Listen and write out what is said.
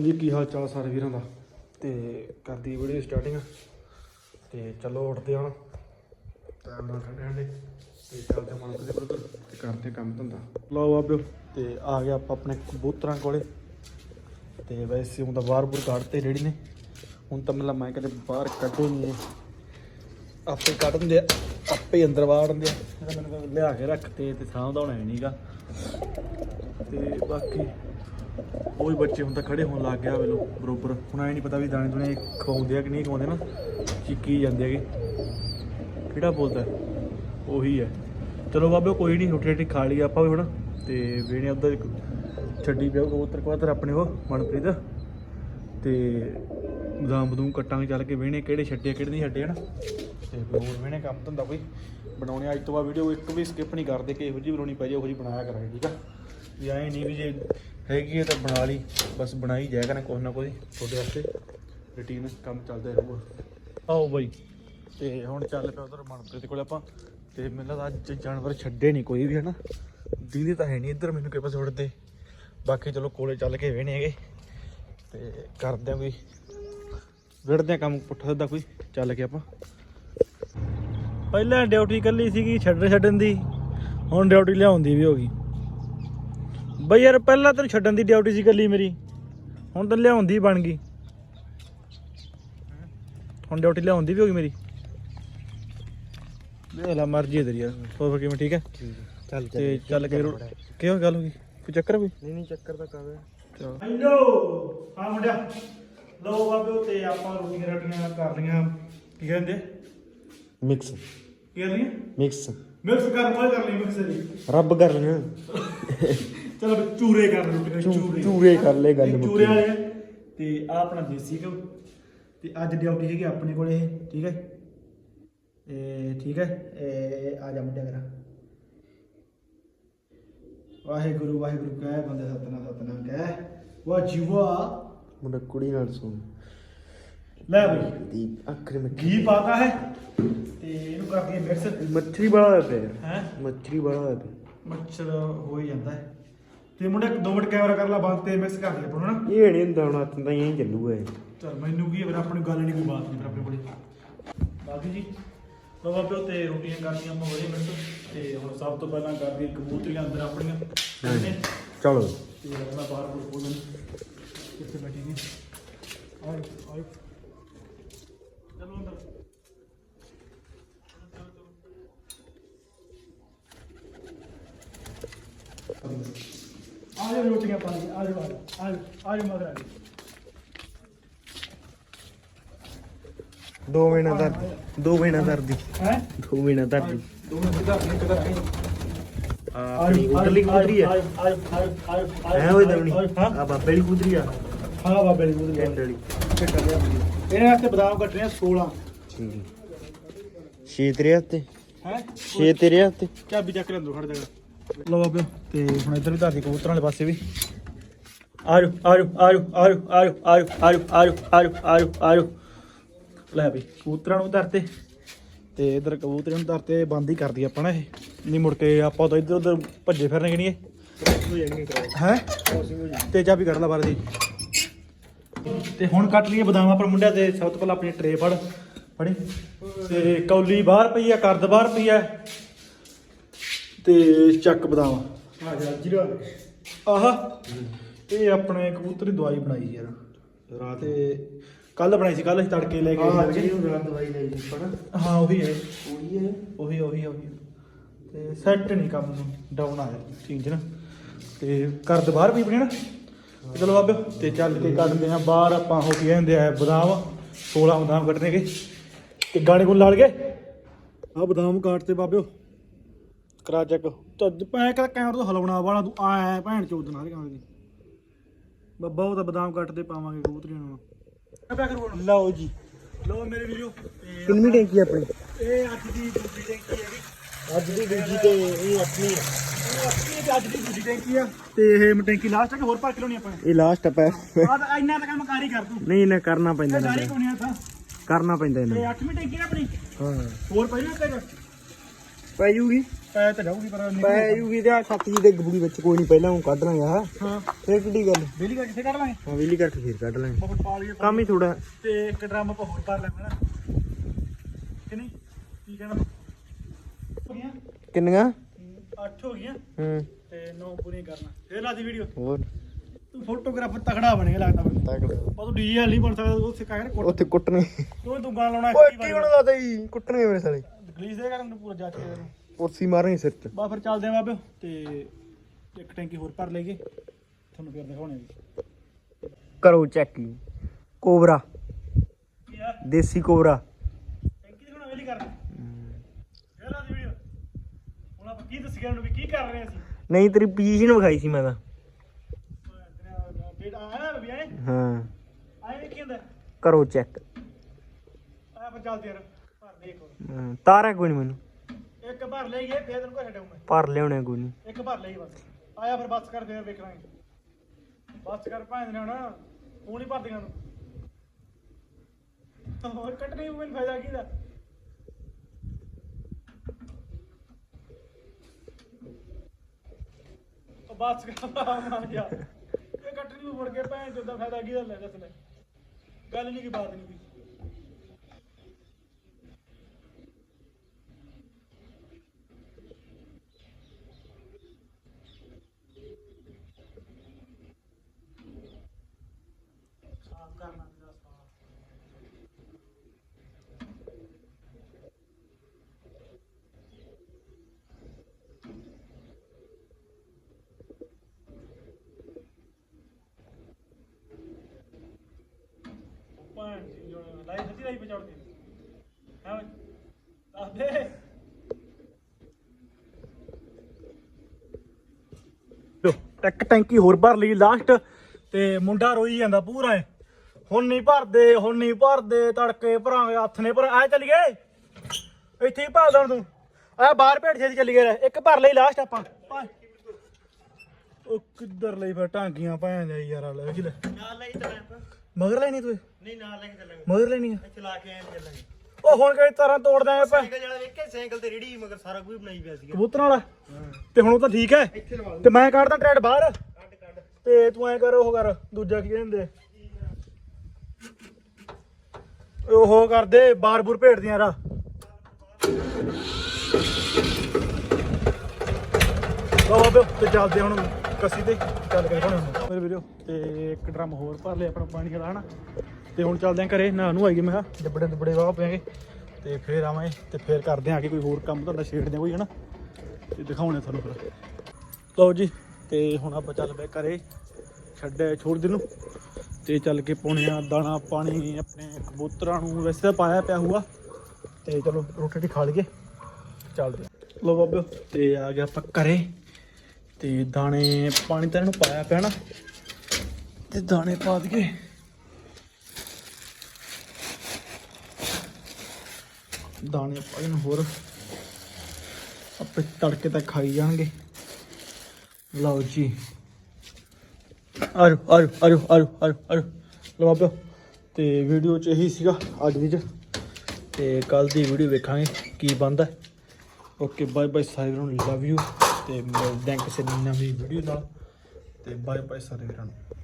ਜੀ ਕੀ ਹਾਲ ਚਾਲ ਸਾਰੇ ਵੀਰਾਂ ਦਾ? ਤੇ ਕਰਦੀ ਵੀਡੀਓ ਸਟਾਰਟਿੰਗ ਤੇ ਚਲੋ ਉੱਠਦੇ ਹੁਣ ਟਾਈਮ ਨਾਲ ਠੰਡੇ ਠੰਡੇ ਤੇ ਚੱਲਦੇ ਮਨ ਦੇ ਬਰਦਰ। ਤੇ ਕਰਦੇ ਕੰਮ ਧੰਦਾ। ਲਓ ਬਾਬਿਓ ਤੇ ਆ ਗਿਆ ਆਪਾਂ ਆਪਣੇ ਕਬੂਤਰਾਂ ਕੋਲੇ। ਤੇ ਵੈਸੇ ਹੁਣ ਤਾਂ ਬਾਹਰ ਬੁਰ ਕੱਢਤੇ ਰੇੜੀ ਨੇ। ਹੁਣ ਤਾਂ ਮਤਲਬ ਮੈਂ ਕਦੇ ਬਾਹਰ ਕੱਢੋ ਨਹੀਂ। ਆਪੇ ਕੱਢ ਦਿੰਦੇ ਆ। ਆਪੇ ਹੀ ਅੰਦਰ ਵਾੜ ਦਿੰਦੇ ਆ। ਮੈਨੂੰ ਲਿਆ ਕੇ ਰੱਖਤੇ ਤੇ ਸਾਂਭਦਾ ਹੋਣਾ ਨਹੀਂਗਾ ਤੇ ਬਾਕੀ ਉਹ ਵੀ ਬੱਚੇ ਹੁਣ ਤਾਂ ਖੜੇ ਹੋਣ ਲੱਗ ਗਿਆ ਵੇਲੋ ਬਰੋਬਰ। ਹੁਣ ਐ ਨਹੀਂ ਪਤਾ ਵੀ ਦਾਣੇ ਦੁਣੇ ਖਵਾਉਂਦੇ ਆ ਕਿ ਨਹੀਂ ਖਵਾਉਂਦੇ ਨਾ, ਚੀਕੀ ਜਾਂਦੇ ਹੈਗੇ। ਕਿਹੜਾ ਬੋਲਦਾ ਉਹੀ ਹੈ। ਚਲੋ ਬਾਬੇ, ਕੋਈ ਨਹੀਂ ਰੋਟੀ ਰੋਟੀ ਖਾ ਲਈ ਆਪਾਂ ਵੀ ਹੁਣ। ਤੇ ਵੇਣੇ ਉਧਰ ਛੱਡੀ ਪਿਆ ਕਬੂਤਰ ਕਬੂਤਰ ਆਪਣੇ ਉਹ ਮਨਪ੍ਰੀਤ। ਤੇ ਬਦਾਮ ਬਦੂਮ ਕੱਟਾਂਗੇ, ਚੱਲ ਕੇ ਵੇਣੇ ਕਿਹੜੇ ਛੱਡੇ ਕਿਹੜੇ ਨਹੀਂ ਛੱਡੇ ਹਨ ਤੇ ਹੋਰ ਵੇਣੇ ਕੰਮ ਧੰਦਾ ਕੋਈ ਬਣਾਉਣੇ ਅੱਜ ਤੋਂ ਬਾਅਦ ਵੀਡੀਓ ਇੱਕ ਵੀ ਸਕਿਪ ਨਹੀਂ ਕਰਦੇ, ਕਿ ਇਹੋ ਜਿਹੀ ਬਣਾਉਣੀ ਪੈ ਜੇ ਉਹੋ ਜਿਹੀ ਬਣਾਇਆ ਕਰਾਂਗੇ, ਠੀਕ ਆ? ਵੀ ਐਂ ਨਹੀਂ ਵੀ ਜੇ ਹੈਗੀ ਹੈ ਤਾਂ ਬਣਾ ਲਈ ਬਸ ਬਣਾਈ ਜਾਇਆ ਕਰਾਂ ਕੁਛ ਨਾ ਕੋਈ ਤੁਹਾਡੇ ਵਾਸਤੇ ਰੁਟੀਨ ਕੰਮ ਚੱਲਦਾ ਰਹੂਗਾ। ਆਓ ਬਾਈ। ਤੇ ਹੁਣ ਚੱਲ ਪਿਆ ਉਧਰ ਮਨਪ੍ਰੀਤ ਕੋਲ ਆਪਾਂ। ਤੇ ਮੈਨੂੰ ਲੱਗਦਾ ਅੱਜ ਜਾਨਵਰ ਛੱਡੇ ਨਹੀਂ ਕੋਈ ਵੀ ਹਨਾ? ਦੀਦੀ ਤਾਂ ਹੈ ਨਹੀਂ ਇੱਧਰ ਮੈਨੂੰ ਕਿਹ ਪਾਸੇ ਉੜਦੇ ਬਾਕੀ ਚਲੋ ਕੋਲੇ ਚੱਲ ਕੇ ਵੇਣੇ ਹੈਗੇ। ਤੇ ਕਰਦੇ ਆ ਕੋਈ। ਵਿੜਦੇ ਆ ਕੰਮ ਪੁੱਠਾ ਸਿੱਧਾ ਕੋਈ। ਚੱਲ ਕੇ ਆਪਾਂ। ਪਹਿਲਾਂ ਡਿਊਟੀ ਕੱਲੀ ਸੀਗੀ ਛੱਡਣ ਛੱਡਣ ਦੀ। ਹੁਣ ਡਿਊਟੀ ਲਿਆਉਣ ਦੀ ਵੀ ਹੋ ਗਈ। ਬਈ ਯਾਰ ਪਹਿਲਾਂ ਤੈਨੂੰ ਛੱਡਣ ਦੀ ਡਿਊਟੀ ਸੀ ਕੱਲੀ ਮੇਰੀ। ਹੁਣ ਤਾਂ ਲਿਆਉਣ ਦੀ ਬਣ ਗਈ। ਹੁਣ ਡਿਊਟੀ ਲਿਆਉਣ ਦੀ ਵੀ ਹੋ ਗਈ ਮੇਰੀ। ਲੈ ਲਾ ਮਰਜ਼ੀ ਤੇਰੀ ਯਾਰ। ਹੋਰ ਫਿਰ ਕਿਵੇਂ ਠੀਕ ਹੈ? ਚੱਲ ਤੇ ਚੱਲ ਕੇ ਕਿਉਂ ਗੱਲ ਹੋ ਗਈ? ਕੋਈ ਚੱਕਰ ਕੋਈ? ਨਹੀਂ ਨਹੀਂ ਚੱਕਰ ਤਾਂ ਕਰ ਹੈਲੋ ਹਾਂ ਮੁੰਡਿਆ। ਲਓ ਬਾਬਿਓ ਤੇ ਆਪਾਂ ਰੋਟੀਆਂ ਰਾਟੀਆਂ ਕਰ ਲਈਆਂ। ਕੀ ਕਹਿੰਦੇ? ਮਿਕਸ ਕੀ ਕਰ ਲਈਆਂ? ਮਿਕਸ ਮਿਕਸ ਕਰ ਕੋਈ ਕਰ ਲਈ ਮਿਕਸ ਰੱਬ ਕਰ ਲੈਣਾ ਚਲੋ ਵੀ ਚੂਰੇ ਕਰ ਚੂ- ਚੂਰੇ। ਚੂਰੇ ਕਰ ਲੈ ਗੱਲ ਇਹ। ਚੂਰੇ ਵਾਲੇ ਆ। ਤੇ ਆ ਆਪਣਾ ਦੇਸੀ ਘਿਓ। ਤੇ ਅੱਜ ਡਿਊਟੀ ਹੈਗੀ ਆਪਣੇ ਕੋਲੇ ਇਹ ਠੀਕ ਹੈ? ਇਹ ਠੀਕ ਹੈ ਇਹ ਆ ਜਾ ਮੁੰਡਿਆ ਮੇਰਾ ਵਾਹਿਗੁਰੂ ਵਾਹਿਗੁਰੂ ਕਹਿ ਬੰਦੇ ਸਤਨਾਮ ਸਤਨਾਮ ਕਹਿ। ਵਾਹ ਜੀਵਾ ਮੁੰਡਾ ਕੁੜੀ ਨਾਲ ਸੁਣ। ਲੈ ਬਈ। ਦੀ ਅੱਖਰ ਵਿੱਚ ਘੀ ਪਾਤਾ ਹੈ। ਤੇ ਇਹਨੂੰ ਕਰ ਦਈਏ ਮਿਕਸ। ਮੱਛਰੀ ਬੜਾ ਹੋਇਆ ਪਿਆ ਹੈ? ਮੱਛਰੀ ਬੜਾ ਹੋਇਆ ਪਿਆ। ਮੱਛਰ ਹੋ ਹੀ ਜਾਂਦਾ ਹੈ। ਤੇ ਮੁੰਡੇ ਦੋ ਮਿੰਟ ਕੈਮਰਾ ਕਰ ਲਾ ਬੰਦ ਤੇ ਮਿਕਸ ਕਰ ਦਈਏ ਆਪਾਂ ਨੂੰ ਨਾ ਇਹ ਨਹੀਂ ਹੁੰਦਾ ਹੁਣ ਹੱਥ ਤਾਂ ਐਂ ਚੱਲੂਗਾ ਇਹ। ਚਲ ਮੈਨੂੰ ਕੀ ਹੈ ਫਿਰ ਆਪਣੀ ਗੱਲ ਨਹੀਂ ਕੋਈ ਬਾਤ ਨਹੀਂ ਫਿਰ ਆਪਣੇ ਕੋਲੇ। ਬਾਕੀ ਜੀ ਲੋ ਬਾਬਿਓ ਤੇ ਰੋਟੀਆਂ ਕਰਨੀਆਂ ਆਪਾਂ ਵਧੀਆ ਮਿੰਟ। ਤੇ ਹੁਣ ਸਭ ਤੋਂ ਪਹਿਲਾਂ ਕਰਦੀ ਕਬੂਤਰੀਆਂ ਅੰਦਰ ਆਪਣੀਆਂ। ਚਲੋ। ਤੇ ਆਪਣਾ ਬਾਹਰ ਕੋਲ ਬੋਲਣ ਕਿੱਥੇ ਬੈਠੀ ਨੇ ਆਏ ਆਏ ਚਲੋ ਅੰਦਰ ਆ ਜਾ ਰੋਟੀਆਂ ਪਾ ਲਈ ਆ ਜਾ ਆ ਜਾ ਆ ਜਾ ਮਗਰ ਆ ਜਾ ਦੋ ਮਹੀਨਾ ਦਰ ਦੋ ਮਹੀਨਾ ਦਰਦੀ ਹੈ? ਦੋ ਮਹੀਨਾ ਦਰਦੀ ਦੋ ਮਿੰਟ ਦਾ ਨਹੀਂ ਕਦਰ ਆਈ ਆਪਣੀ ਉਧਰਲੀ ਕੁਦਰੀ ਆ। ਐ ਹੋਏ ਦਵਣੀ? ਹਾਂ। ਆ ਬਾਬੇ ਦੀ ਕੁਦਰੀ ਆ। ਹਾਂ ਬਾਬੇ ਦੀ ਬੂਦ ਟੈਂਟ ਵਾਲੀ। ਇਹਨੇ ਵਾਸਤੇ ਬਦਾਮ ਕੱਟਣੇ ਆ 16 ਠੀਕ ਛੇ ਤੇਰੇ ਹੱਥੇ ਹੈ? ਛੇ ਤੇਰੇ ਹੱਥੇ ਚਾਬੀ ਚੱਕ ਲੈਂਦੋ ਖੜ ਜਾਗਾ ਲਓ ਬਾਬੇ ਤੇ ਹੁਣ ਇੱਧਰ ਵੀ ਧਰਦੀ ਕਬੂਤਰਾਂ ਵਾਲੇ ਪਾਸੇ ਵੀ ਆਜੋ ਆਜੋ ਆਜੋ ਆਜੋ ਆਜੋ ਆਜੋ ਆਜੋ ਆਜੋ ਆਜੋ ਆਜੋ ਆਜੋ ਲੈ ਵੀ ਕਬੂਤਰਾਂ ਨੂੰ ਧਰਤੇ ਤੇ ਇੱਧਰ ਕਬੂਤਰਾਂ ਨੂੰ ਧਰਤੇ ਬੰਦ ਹੀ ਕਰਦੀ ਆਪਾਂ ਨਾ ਇਹ ਨਹੀਂ ਮੁੜ ਕੇ ਆਪਾਂ ਤਾਂ ਇੱਧਰ ਉੱਧਰ ਭੱਜੇ ਫਿਰਨੇ ਕਿਣੀਏ ਹੈ ਤੇ ਚਾਬੀ ਕੱਢ ਲਾ ਬਾਹਰ ਦੀ ਤੇ ਹੁਣ ਕੱਟ ਲਈਏ ਬਦਾਮਾਂ ਪਰ ਮੁੰਡਿਆ ਤੇ ਸਭ ਤੋਂ ਪਹਿਲਾਂ ਆਪਣੀ ਟਰੇ ਫੜ ਫੜੀ ਤੇ ਕੌਲੀ ਬਾਹਰ ਪਈ ਆ ਕਰਦ ਬਾਹਰ ਪਈ ਆ ਤੇ ਚੱਕ ਬਦਾਮ। ਆ ਜਾ ਜੀਰਾ ਆਹਾ ਇਹ ਆਪਣੇ ਕਬੂਤਰ ਦੀ ਦਵਾਈ ਬਣਾਈ ਯਾਰ। ਰਾਤ ਤੇ ਕੱਲ ਬਣਾਈ ਸੀ ਕੱਲ ਅਸੀਂ ਤੜਕੇ ਲੈ ਕੇ ਆ ਆਏ ਸੀਗੇ। ਉਹ ਰਾਤ ਦਵਾਈ ਲਈ ਸੀ ਪੜਾ ਹਾਂ ਉਹੀ ਹੈ। ਉਹੀ ਹੈ। ਉਹੀ ਉਹੀ ਉਹੀ। ਤੇ ਸੈੱਟ ਨਹੀਂ ਕੰਮ ਨੂੰ ਡਾਊਨ ਆ ਗਿਆ ਚੀਜ਼ ਨਾ। ਤੇ ਕਰਦ ਬਾਹਰ ਪਈ ਬਣੀ ਨਾ। ਚਲੋ ਬਾਬੇ ਤੇ ਚੱਲ ਕੇ ਕੱਢਦੇ ਆ ਬਾਹਰ ਆਪਾਂ ਹੋ ਕੇ ਆਂਦੇ ਆ ਬਦਾਮ। 16 ਬਦਾਮ ਕੱਟਣੇ ਕੇ ਤੇ ਗਾਣੇ ਕੋਲ ਲੜ ਗਏ। ਆ ਬਦਾਮ ਕਾਟ ਤੇ ਬਾਬਿਓ। ਕਰਾ ਚੈੱਕ। ਤਦ ਪੈ ਕੇ ਕੈਮਰਾ ਤੋਂ ਹਲਾਉਣਾ ਵਾਲਾ ਤੂੰ ਆਇਆ ਭੈਣ ਚੋਦ ਨਾਲ ਕੈਮਰੇ ਦੀ ਬੱਬਾ ਉਹ ਤਾਂ ਬਦਾਮ ਕੱਟ ਤੇ ਪਾਵਾਂਗੇ ਕਬੂਤਰੀਆਂ ਨੂੰ। ਪਿਆ ਕਰੂ ਹੁਣ ਲਓ ਜੀ। ਲੋ ਮੇਰੇ ਵੀਡੀਓ ਤੇ ਕਿੰਨੀ ਟੈਂਕੀ ਆਪਣੀ? ਇਹ ਅੱਜ ਦੀ ਦੂਜੀ ਟੈਂਕੀ ਹੈਗੀ। ਅੱਜ ਦੀ ਦੂਜੀ ਤੇ ਇਹ ਆਪਣੀ ਆ। ਇਹ ਆਪਣੀ ਤੇ ਅੱਜ ਦੀ ਦੂਜੀ ਟੈਂਕੀ ਆ। ਤੇ ਇਹ ਟੈਂਕੀ ਲਾਸਟ ਤੱਕ ਹੋਰ ਭਰ ਕੇ ਲਾਉਣੀ ਆਪਾਂ? ਇਹ ਲਾਸਟ ਆ ਪੈ ਆ ਤਾਂ ਇੰਨਾ ਤਾਂ ਕੰਮ ਕਰ ਹੀ ਕਰ ਤੂੰ। ਨਹੀਂ ਨਾ ਕਰਨਾ ਪੈਂਦਾ ਨਾ ਗਾੜੀ ਕੋਣੀ ਆ ਤਾਂ। ਕਰਨਾ ਪੈਂਦਾ ਤੇ ਇਹਨਾਂ 8ਵੀਂ ਟੈਂਕੀ ਨਾ ਆਪਣੀ। ਹਾਂ। ਹੋਰ ਪਹਿਲਾਂ ਤੱਕ ਪੈ ਜੂਗੀ। ਪੈ ਤਾਂ ਜਾਊਗੀ ਪਰ ਪੈ ਜੂਗੀ ਤੇ ਛੱਤ ਜੀ ਵਿੱਚ ਕੋਈ ਨਹੀਂ ਪਹਿਲਾਂ ਉਹ ਕੱਢ ਲਾਂਗੇ ਹਾਂ। ਫੇਰ ਕਿੱਡੀ ਗੱਲ? ਬਿਜਲੀ ਕਾ ਕਿੱਥੇ ਕੱਢ ਲਾਂਗੇ। ਹਾਂ ਵੀਲੀ ਕਰਕੇ ਫੇਰ ਕੱਢ ਲਾਂਗੇ। ਆਪਾਂ ਪਾ ਲਈਏ ਕੰਮ ਹੀ ਥੋੜਾ ਤੇ ਇੱਕ ਡਰਮ ਆਪਾਂ ਹੋਰ ਭਰ ਲੈਣਾ ਕਿ ਨਹੀਂ? ਕੀ ਕਹਿਣਾ? ਕਿੰਨੀਆਂ? 8 ਹੋ ਗਈਆਂ। ਹੂੰ। ਤੇ 9 ਪੂਰੀਆਂ ਕਰਨਾ ਫੇਰ ਲਾ ਦੀ ਵੀਡੀਓ ਹੋਰ? ਤੂੰ ਫੋਟੋਗ੍ਰਾਫਰ ਤਕੜਾ ਬਣੇਗਾ ਲੱਗਦਾ ਮੈਨੂੰ। ਤੱਕ ਪਰ ਤੂੰ ਡੀਜੇ ਨਹੀਂ ਬਣ ਸਕਦਾ ਉੱਥੇ ਕਾਇਰ ਕੋਟ। ਉੱਥੇ ਕੁੱਟਣੇ। ਤੂੰ ਤੂੰ ਗਾਣਾ ਲਾਉਣਾ ਕੀ ਬਣਦਾ ਤੇ ਕੁੱਟਣੇ ਮੇਰੇ ਸਾਲੇ ਗਲੀਸ ਦੇ ਕਰਨ ਨੂੰ ਪੂਰਾ ਜਾ ਕੇ ਕੁਰਸੀ ਮਾਰਨੀ ਸਿਰ ਚ। ਬਾ ਫਿਰ ਚੱਲਦੇ ਆ ਬਾਬਿਓ ਤੇ ਇੱਕ ਟੈਂਕੀ ਹੋਰ ਭਰ ਲਈਏ। ਤੁਹਾਨੂੰ ਫਿਰ ਦਿਖਾਉਣੇ ਵੀ ਕਰੋ ਚੈੱਕ ਕੋਬਰਾ। ਆ? ਦੇਸੀ ਕੋਬਰਾ। ਟੈਂਕੀ ਦਿਖਾਉਣਾ ਵੇਲੀ ਕਰ। ਫੇਰ ਲਾ ਦੀ ਵੀਡੀਓ। ਹੁਣ ਆਪਾਂ ਕੀ ਦੱਸ ਗਿਆ ਨੂੰ ਵੀ ਕੀ ਕਰ ਰਹੇ ਅਸੀਂ? ਨਹੀਂ ਤੇਰੀ ਪੋਜੀਸ਼ਨ ਵਿਖਾਈ ਸੀ ਮੈਂ ਤਾਂ। ਬੇਟਾ ਆਇਆ ਨਾ ਵੀ ਆਏ? ਹਾਂ। ਆਏ ਵੇਖੀ ਹੁੰਦਾ? ਕਰੋ ਚੈੱਕ ਆਇਆ ਪਰ ਚੱਲਦੇ ਯਾਰ ਭਰ ਦੇ ਇੱਕ ਹੋਰ। ਤਾਰਾ ਕੋਈ ਨਹੀਂ ਮੈਨੂੰ। ਇੱਕ ਭਰ ਲਈਏ ਫੇਰ ਤੈਨੂੰ ਕੋਈ ਭਰ ਲਿਆਉਣੇ ਕੋਈ ਨਹੀਂ ਇੱਕ ਭਰ ਲਈ ਬਸ। ਆਇਆ ਫਿਰ ਬੱਸ ਕਰ ਫੇਰ ਵੇਖ ਲਾਂਗੇ ਬੱਸ ਕਰ ਭਾਂ ਨੇ ਹੁਣ ਤੂੰ ਨਹੀਂ ਭਰਦੀਆਂ ਨੂੰ ਹੋਰ ਕੱਟਣੀ ਮੈਨੂੰ ਫਾਇਦਾ ਕੀ ਦਾ? ਉਹ ਬੱਸ ਕਰ ਮਾਰ ਜਾ ਇਹ ਕੱਟਣੀ ਨੂੰ ਮੁੜ ਕੇ ਭੈਣ ਚੋਦ ਦਾ ਫਾਇਦਾ ਕੀ ਦਾ ਲੈ ਦੱਸ ਲੈ। ਗੱਲ ਨਹੀਂ ਕੀ ਬਾਤ ਨਹੀਂ ਕੀ ਸਾਫ਼ ਜੀ ਜੋ ਲਾਈ ਸੱਚੀ ਲਾਈ ਪਚਾੜ ਕੇ ਹਾਂ ਦੱਸ ਲੋ ਇੱਕ ਟੈਂਕੀ ਹੋਰ ਭਰ ਲਈ ਲਾਸਟ ਤੇ ਮੁੰਡਾ ਰੋਈ ਜਾਂਦਾ ਪੂਰਾ ਹੁਣ ਨਹੀਂ ਭਰਦੇ ਹੁਣ ਨਹੀਂ ਭਰਦੇ ਤੜਕੇ ਭਰਾਂਗੇ ਹੱਥ ਨੇ ਭਰ ਆ ਚੱਲ ਗਏ ਇੱਥੇ ਹੀ ਭਰ ਦੇਣ ਤੂੰ। ਆ ਬਾਹਰ ਭੇਟ ਛੇਤੀ ਚੱਲ ਗਏ ਇੱਕ ਭਰ ਲਈ ਲਾਸਟ ਆਪਾਂ। ਉਹ ਕਿੱਧਰ ਲਈ ਫਿਰ ਟਾਂਗੀਆਂ ਭੈਣ ਦੇ ਯਾਰ ਆ ਲੈ ਲੈ। ਨਾਲ ਲਈ ਚੱਲਾਂਗੇ ਮਗਰ ਲੈਣੀ ਤੂੰ ਨਹੀਂ ਨਾਲ ਲੈ ਕੇ ਚੱਲਾਂਗੇ। ਮਗਰ ਲੈਣੀ ਆ? ਚਲਾ ਕੇ ਆਏ ਚੱਲਾਂਗੇ। ਉਹ ਹੁਣ ਕਈ ਤਰ੍ਹਾਂ ਤੋੜ ਦਾਂਗੇ ਭੈ ਸਾਈਕਲ ਜਿਹੜਾ ਵੇਖੇ ਸਾਈਕਲ ਤੇ ਰੇੜੀ ਮਗਰ ਸਾਰਾ ਕੁਝ ਬਣਾਈ ਪਿਆ ਸੀਗਾ। ਕਬੂਤਰਾਂ ਵਾਲਾ? ਤੇ ਹੁਣ ਉਹ ਤਾਂ ਠੀਕ ਹੈ। ਤੇ ਮੈਂ ਕੱਢਦਾ ਟਰੈਡ ਬਾਹਰ। ਕੱਢ ਕੱਢ। ਤੇ ਤੂੰ ਐ ਕਰ ਉਹ ਕਰ। ਦੂਜਾ ਕੀ ਕਹਿੰਦੇ? ਉਹ ਕਰਦੇ ਬਾਰ ਬੂਰ ਭੇੜਦੀਆਂ ਰਾ ਲਓ ਬਾਬੇ, ਤੇ ਚੱਲਦੇ ਹੁਣ ਕੱਸੀ ਤੇ, ਚੱਲ ਕੇ ਹੁਣ। ਮੇਰੇ ਵੀਰੋ, ਤੇ ਇੱਕ ਡਰਮ ਹੋਰ ਭਰ ਲਿਆ ਆਪਣਾ ਪਾਣੀ ਦਾ ਹਨਾ? ਤੇ ਹੁਣ ਚੱਲਦੇ ਆਂ ਘਰੇ ਨਾ ਨੂੰ ਆਈਏ, ਮੈਂ ਕਿਹਾ ਜੱਬੜੇ ਦੁਬੜੇ ਵਾਹ ਪਿਆਗੇ। ਤੇ ਫੇਰ ਆਵਾਂਗੇ, ਤੇ ਫੇਰ ਕਰਦੇ ਆਂ ਆ ਕੇ ਕੋਈ ਹੋਰ ਕੰਮ ਤੁਹਾਡਾ ਛੇੜਦੇ ਆਂ ਕੋਈ, ਹਨਾ? ਤੇ ਦਿਖਾਉਣੇ ਤੁਹਾਨੂੰ ਫਿਰ। ਲਓ ਜੀ, ਤੇ ਹੁਣ ਆਪਾਂ ਚੱਲ ਪਏ ਘਰੇ ਛੱਡਿਆ ਛੋੜ ਦੇ ਨੂੰ। ਤੇ ਚੱਲ ਕੇ ਪਾਉਣੇ ਆ, ਦਾਣਾ, ਪਾਣੀ, ਆਪਣੇ ਕਬੂਤਰਾਂ ਨੂੰ ਵੈਸੇ ਤਾਂ ਪਾਇਆ ਪਿਆ ਹੋਊਗਾ। ਤੇ ਚਲੋ, ਰੋਟੀ ਰੋਟੀ ਖਾ ਲਈਏ, ਚੱਲਦੇ ਆ। ਲੋ ਬਾਬਿਓ, ਤੇ ਆ ਗਿਆ ਆਪਾਂ ਘਰੇ। ਤੇ ਦਾਣੇ, ਪਾਣੀ ਤਾਂ ਇਹਨੂੰ ਪਾਇਆ ਪਿਆ ਨਾ। ਤੇ ਦਾਣੇ ਪਾ ਦਈਏ। ਦਾਣੇ ਪਾ ਇਹਨੂੰ ਹੋਰ ਆਪੇ ਤੜਕੇ ਤੱਕ ਖਾਈ ਜਾਣਗੇ। ਲਓ ਜੀ। ਆਜੋ ਆਜੋ ਆਜੋ ਆਜੋ ਆਜੋ ਆਜੋ ਲਵਾ ਬਾਬਿਓ ਤੇ ਵੀਡੀਓ ਚ ਇਹੀ ਸੀਗਾ ਅੱਜ ਦੀ ਚ। ਤੇ ਕੱਲ ਦੀ ਵੀਡੀਓ ਵੇਖਾਂਗੇ ਕੀ ਬਣਦਾ। ਓਕੇ ਬਾਏ ਬਾਏ ਸਾਰਿਆਂ ਨੂੰ ਲਵ ਯੂ ਤੇ ਮਿਲਦੇ ਹਾਂ ਕਿਸੇ ਨਵੀਂ ਵੀਡੀਓ ਨਾਲ। ਤੇ ਬਾਏ ਬਾਏ ਸਾਰੇ ਵੀਰਾਂ ਨੂੰ।